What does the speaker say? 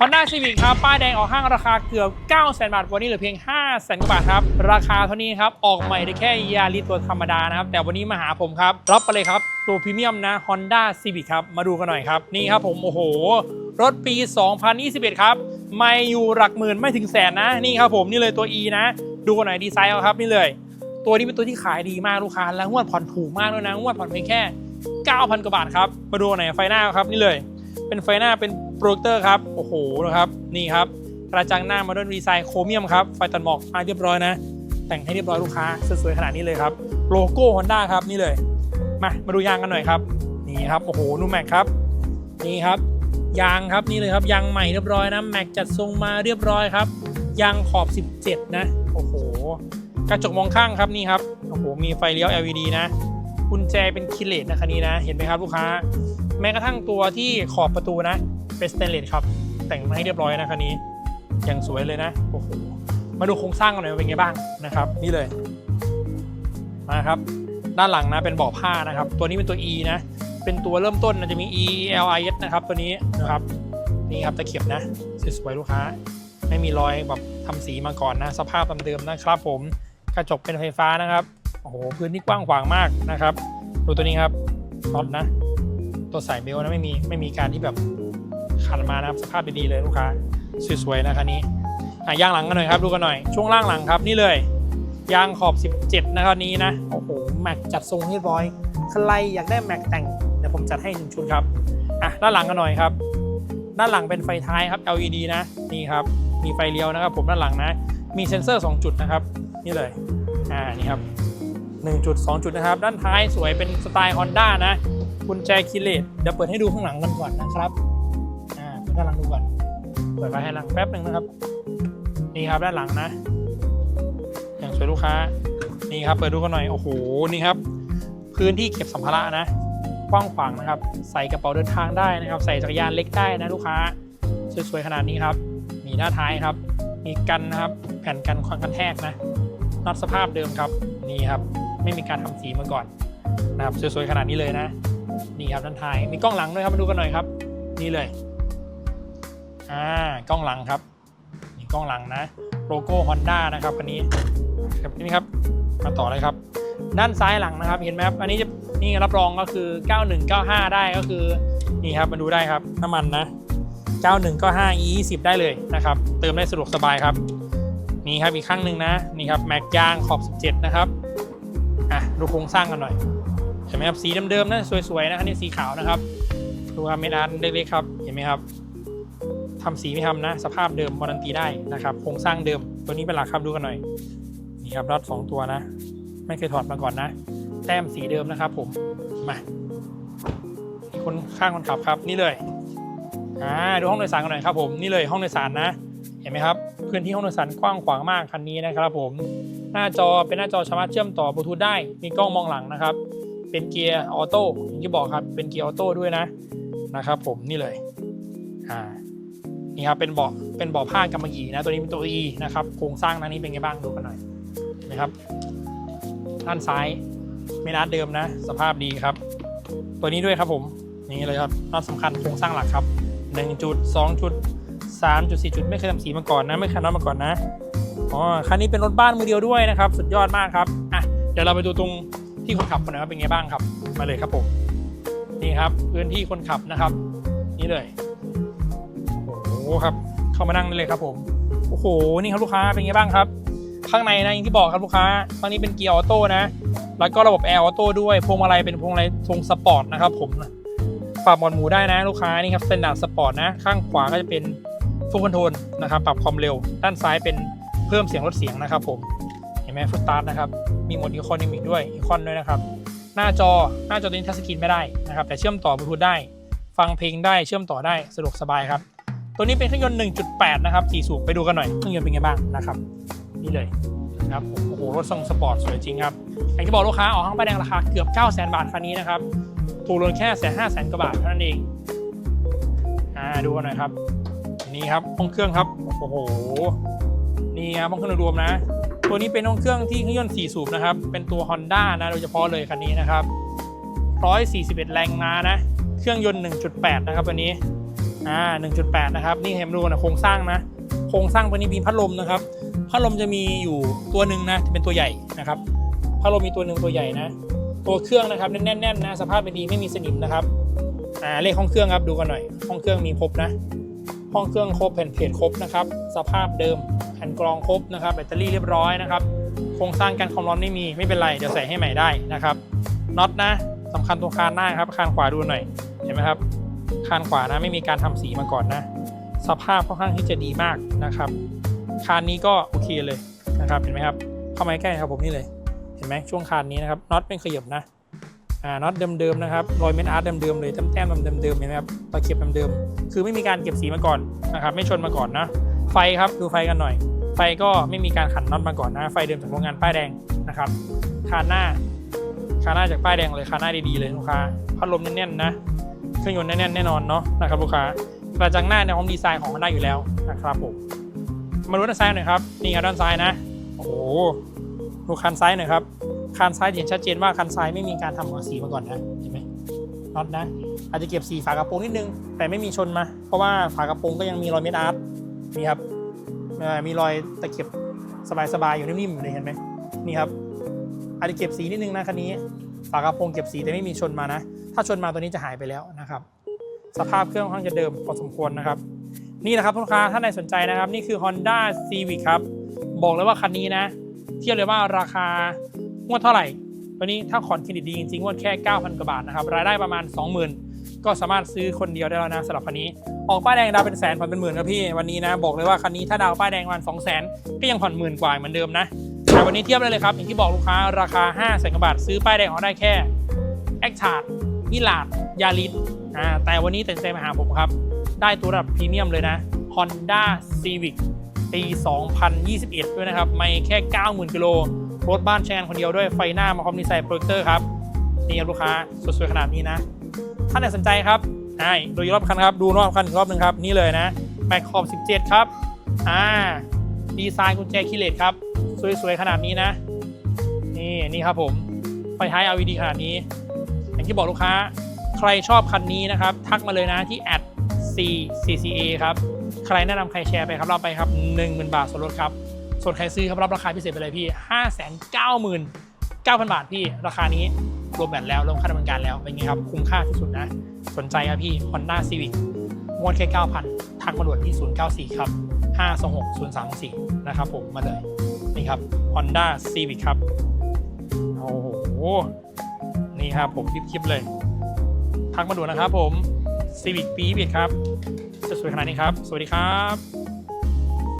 Honda Civic ครับ ป้ายแดงออกห้างราคาเกือบ 9 0 0 0 0 บาท วันนี้เหลือเพียง 5 0 0 0 0 0 บาทครับ ราคาเท่านี้ครับ ออกใหม่ได้แค่ยาริตัวธรรมดานะครับ แต่วันนี้มาหาผมครับ รับไปเลยครับ ตัวพรีเมียมนะ Honda Civic ครับ มาดูกันหน่อยครับ นี่ครับผม โอ้โห รถปี 2021 ครับ ไม่อยู่หลักหมื่นไม่ถึงแสนนะ นี่ครับผมนี่เลยตัว E นะ ดูกันหน่อยดีไซน์เอาครับนี่เลย ตัวนี้เป็นตัวที่ขายดีมากลูกค้า และงวดผ่อนถูกมากด้วยนะงวดผ่อนเพียงแค่ 9,000 กว่าบาทครับ มาดูหน่อยไฟหน้าครับนี่เลย เป็นไฟหน้าเป็น โปรเจคเตอร์ครับ โอ้โหนะครับนี่ครับกระจังหน้ามาด้วยดีไซน์โครเมียมครับ ไฟตัดหมอกมาเรียบร้อยนะ แต่งให้เรียบร้อยลูกค้าสวยๆขนาดนี้เลยครับ โลโก้ Honda ครับนี่เลย มามาดูยางกันหน่อยครับ นี่ครับโอ้โหนูแม็กครับ นี่ครับ ยางครับนี่เลยครับยางใหม่เรียบร้อยนะแม็กจัดทรงมาเรียบร้อยครับยางขอบ 17 นะโอ้โหกระจกมองข้างครับนี่ครับโอ้โหมีไฟเลี้ยว LED นะกุญแจเป็นคิเลตนะคันนี้นะ เห็นไหมครับลูกค้า แม้กระทั่งตัวที่ขอบประตูนะ เป็นสเตนเลสครับ แต่งมาให้เรียบร้อยนะคันนี้อย่างสวยเลยนะโอ้โหมาดูโครงสร้างกันหน่อยว่าเป็นไงบ้างนะครับ นี่เลยมาครับ ด้านหลังนะเป็นเบาะผ้านะครับ ตัวนี้เป็นตัว E นะ เป็นตัวเริ่มต้นนะจะมี E L I S นะครับ ตัวนี้นะครับนี่ครับตะเข็บนะสวยๆลูกค้า ไม่มีรอยแบบทำสีมาก่อนนะ สภาพเดิมๆนะครับผมกระจกเป็นไฟฟ้านะครับโอ้โหพื้นที่กว้างขวางมากนะครับ ดูตัวนี้ครับน็อตนะ ตัวสายเบลนะไม่มีไม่มีการที่แบบ ขันมานะครับสภาพดีๆเลยลูกค้าสวยๆนะคันนี้อะยางหลังกันหน่อยครับดูกันหน่อยช่วงล่างหลังครับนี่เลยยางขอบ 17 นะครับนี้นะโอ้โหแม็กจัดทรงเรียบร้อยใครอยากได้แม็กแต่งเดี๋ยวผมจัดให้หนึ่งชุดครับอะด้านหลังกันหน่อยครับ ด้านหลังเป็นไฟท้ายครับ LED นะนี่ครับมีไฟเลี้ยวนะครับ ผมด้านหลังนะ มีเซ็นเซอร์ 2 จุดนะครับ นี่เลยอ่านี่ครับ1จุด2จุดนะครับ ด้านท้ายสวยเป็นสไตล์ Honda นะกุญแจคิเลตเดี๋ยวเปิดให้ดูข้างหลังกันก่อนนะครับ ด้านหลังดูก่อนเปิดไฟให้หลังแป๊บหนึ่งนะครับ นี่ครับด้านหลังนะ อย่างสวยลูกค้า นี่ครับเปิดดูกันหน่อย โอ้โห นี่ครับ พื้นที่เก็บสัมภาระนะ กว้างขวางนะครับ ใส่กระเป๋าเดินทางได้นะครับ ใส่จักรยานเล็กได้นะลูกค้า สวยๆขนาดนี้ครับ มีหน้าท้ายครับ มีกันนะครับ แผ่นกันความกันแทกนะน็อตสภาพเดิมครับ นี่ครับ ไม่มีการทำสีมาก่อนนะครับ สวยๆขนาดนี้เลยนะ นี่ครับด้านท้าย มีกล้องหลังด้วยครับ มาดูกันหน่อยครับ นี่เลย อ่ากล้องหลังครับมีกล้องหลังนะ โลโก้ Honda นะครับคันนี้ครับนี่ครับมาต่อเลยครับ ด้านซ้ายหลังนะครับ เห็นไหมครับ อันนี้จะนี่รับรองก็คือ 9195 ได้ก็คือนี่ครับมาดูได้ครับน้ำมันนะ 9195 e 20ได้เลยนะครับ เติมได้สะดวกสบายครับ นี่ครับอีกครั้งหนึ่งนะนี่ครับแม็กยางขอบ 17 นะครับอะดูโครงสร้างกันหน่อยเห็นไหมครับสีเดิมๆนะสวยๆนะคันนี้สีขาวนะครับดูครับเมดานเล็กๆครับเห็นไหมครับ ทำสีไม่ทำนะ สภาพเดิมวารันตีได้นะครับโครงสร้างเดิม ตัวนี้เป็นหลักครับดูกันหน่อยนี่ครับน็อตสองตัวนะ ไม่เคยถอดมาก่อนนะ แต้มสีเดิมนะครับ ผมมาคนข้างคนขับครับ นี่เลยอ่าดูห้องโดยสารกันหน่อยครับ ผมนี่เลยห้องโดยสารนะเห็นไหมครับพื้นที่ห้องโดยสารกว้างขวางมากคันนี้นะครับ ผมหน้าจอเป็นหน้าจอสามารถเชื่อมต่อบลูทูธได้ มีกล้องมองหลังนะครับ เป็นเกียร์ออโต้อย่างที่บอกครับเป็นเกียร์ออโต้ด้วยนะนะครับ ผมนี่เลยอ่า นี่ครับเป็นเบาะเป็นเบาะผ้ากำมะหยี่นะตัวนี้เป็นตัว E นะครับโครงสร้างนั้นนี้เป็นไงบ้างดูกันหน่อยนะครับ ด้านซ้ายไม่นัดเดิมนะ สภาพดีครับ ตัวนี้ด้วยครับผมนี่เลยครับน็อตสำคัญโครงสร้างหลักครับ1จุด2จุด3จุด4จุดไม่เคยทำสีมาก่อนนะไม่เคยน็อตมาก่อนนะอ๋อคันนี้เป็นรถบ้านมือเดียวด้วยนะครับ สุดยอดมากครับอะเดี๋ยวเราไปดูตรงที่คนขับกันน่อยว่าเป็นไงบ้างครับ มาเลยครับผมนี่ครับพื้นที่คนขับนะครับ นี่เลย ครับ เข้ามานั่งได้เลยครับผม โอ้โห นี่ครับลูกค้าเป็นไงบ้างครับ ข้างในนะอย่างที่บอกครับลูกค้าตอนนี้เป็นเกียร์ออโต้นะ แล้วก็ระบบแอร์ออโต้ด้วยพวงมาลัยเป็นพวงมาลัยทรงสปอร์ตนะครับผมปรับหมวดหมูได้นะลูกค้านี่ครับสแตนดาร์ดสปอร์ตนะ ข้างขวาก็จะเป็นฟูลคอนโทรลนะครับ ปรับความเร็ว ด้านซ้ายเป็นเพิ่มเสียงลดเสียงนะครับผม เห็นไหมฟุตตาร์นะครับ มีโหมดอีคอนมิกด้วยอีคอนด้วยนะครับ หน้าจอหน้าจอตัวนี้ทัชสกรีนไม่ได้นะครับ แต่เชื่อมต่อบลูทูธได้ ฟังเพลงได้ เชื่อมต่อได้ สะดวกสบายครับ ตัวนี้เป็นเครื่องยนต์ 1.8 นะครับสี่สูบไปดูกันหน่อยเครื่องยนต์เป็นไงบ้างนะครับนี่เลยนะครับโอ้โหรถทรงสปอร์ตสวยจริงครับอย่างที่บอกลูกค้าออกห้างป้ายแดงราคาเกือบ9 0 0 0 0 0 บาทคันนี้นะครับถูกลงแค่แสนห้าแสนกว่าบาทเท่านั้นเองอ่าดูกันหน่อยครับนี่ครับห้องเครื่องครับโอ้โหนี่ครับห้องเครื่องรวมนะ ตัวนี้เป็นห้องเครื่องที่เครื่องยนต์4สูบนะครับเป็นตัว Honda นะโดยเฉพาะเลยคันนี้นะครับ141 แรงม้านะ เครื่องยนต์ 1.8 นะครับวันนี้ อ่า1.8 นะครับ นี่เห็นดูนะโครงสร้างนะ โครงสร้างตัวนี้มีพัดลมนะครับ พัดลมจะมีอยู่ตัวหนึ่งนะจะเป็นตัวใหญ่นะครับ พัดลมมีตัวหนึ่งตัวใหญ่นะ ตัวเครื่องนะครับแน่นๆนะ สภาพเป็นดีไม่มีสนิมนะครับ อ่า เลขห้องเครื่องครับ ดูกันหน่อย ห้องเครื่องมีครบนะ ห้องเครื่องครบแผ่นเพจครบนะครับ สภาพเดิม แผ่นกรองครบนะครับ แบตเตอรี่เรียบร้อยนะครับ โครงสร้างการความร้อนไม่มี ไม่เป็นไร เดี๋ยวใส่ให้ใหม่ได้นะครับ น็อตนะสำคัญตรงคานหน้าครับ คานขวาดูหน่อย เห็นไหมครับ คานขวานะไม่มีการทำสีมาก่อนนะ สภาพค่อนข้างที่จะดีมากนะครับ คานนี้ก็โอเคเลยนะครับเห็นไหมครับเข้ามาใกล้ครับผมนี่เลยเห็นไหมช่วงคานนี้นะครับน็อตเป็นขยับนะอ่าน็อตเดิมๆนะครับรอยเม็ดอาร์ตเดิมๆเลยแต้มๆเดิมๆเห็นไหมครับตะเข็บเดิมๆคือไม่มีการเก็บสีมาก่อนนะครับ ไม่ชนมาก่อนนะไฟครับดูไฟกันหน่อย ไฟก็ไม่มีการขันน็อตมาก่อนนะ ไฟเดิมจากโรงงานป้ายแดงนะครับคานหน้าคานหน้าจากป้ายแดงเลยคานหน้าดีๆเลยลูกค้าพัดลมแน่นๆนะ รื่องยนต์แน่นแน่นอนเนาะนะครับลูกค้ากระจังหน้าในของดีไซน์ของมันได้อยู่แล้วนะครับผมมาดูด้านซ้ายหน่อยครับนี่ครับด้านซ้ายนะโอ้โหดูคันซ้ายหน่อยครับคันซ้ายเห็นชัดเจนว่าคันซ้ายไม่มีการทำหัวสีมาก่อนนะเห็นไหมน็อตนะ อาจจะเก็บสีฝากระโปรงนิดนึง แต่ไม่มีชนมา เพราะว่าฝากระโปรงก็ยังมีรอยเม็ดอาร์ตนี่ครับมีรอยตะเข็บสบายๆอยู่นิ่มๆอยู่เลยเห็นไหมนี่ครับอาจจะเก็บสีนิดนึงนะคันนี้ฝากระโปรงเก็บสีแต่ไม่มีชนมานะ ถ้าชนมาตัวนี้จะหายไปแล้วนะครับ สภาพเครื่องค่อนข้างจะเดิมพอสมควรนะครับ นี่แหละครับลูกค้าท่านใดสนใจนะครับ นี่คือ Honda Civic ครับ บอกเลยว่าคันนี้นะ เทียบเลยว่าราคางวดเท่าไหร่ ตัวนี้ถ้าผ่อนเครดิตดีจริงๆงวดแค่ 9,000 กว่าบาทนะครับ รายได้ประมาณ 20,000 ก็สามารถซื้อคนเดียวได้แล้วนะสำหรับคันนี้ ออกป้ายแดงดาวเป็นแสนผ่อนเป็นหมื่นครับพี่ วันนี้นะ บอกเลยว่าคันนี้ถ้าดาวป้ายแดงประมาณ2 0 0 0 0 0 ก็ยังผ่อนหมื่นกว่าเหมือนเดิมนะแต่วันนี้เทียบได้เลยครับอย่างที่บอกลูกค้าราคา5 0 0 0 0 0กว่าบาทซื้อป้ายแดงเอาได้แค่แอคชาร์ด มิลาดยาริสอ่าแต่วันนี้ตัดสินใจมาหาผมครับ ได้ตัวระดับพรีเมียมเลยนะ Honda Civic ปี 2021 ด้วยนะครับ ไม่แค่ 90,000กิโลรถบ้านใช้งานคนเดียวด้วยไฟหน้ามาพร้อมดีไซน์โปรเจคเตอร์ครับ นี่ครับลูกค้าสวยๆขนาดนี้นะ ท่านใดสนใจครับได้ดูรอบคันครับ ดูรอบคันอีกรอบหนึ่งครับ นี่เลยนะแม็กคอม17 ครับ อ่า ดีไซน์กุญแจคีเลตครับ สวยๆ ขนาดนี้นะ นี่ นี่ครับผม ไฟท้าย LED ขนาดนี้ อย่างที่บอกลูกค้า ใครชอบคันนี้นะครับ ทักมาเลยนะที่ @ccca ครับ ใครแนะนำใครแชร์ไปครับเราไปครับ10,000บาทส่วนลดครับ ส่วนใครซื้อครับรับราคาพิเศษไปเลยพี่ 599,000 บาทพี่ ราคานี้รวมแบตแล้วรวมค่าดำเนินการแล้วเป็นไงครับ คุ้มค่าที่สุดนะ สนใจครับพี่ Honda Civic งวดแค่9,000 ทักมาด่วนที่ 094 ครับ 526 034 นะครับผมมาเลย นี่ครับ Honda Civic ครับ โอ้โห นี่ครับผมคลิปๆเลยทักมาด่วนนะครับผม Civic ปีบิดครับจะสวยขนาดนี้ครับ สวัสดีครับ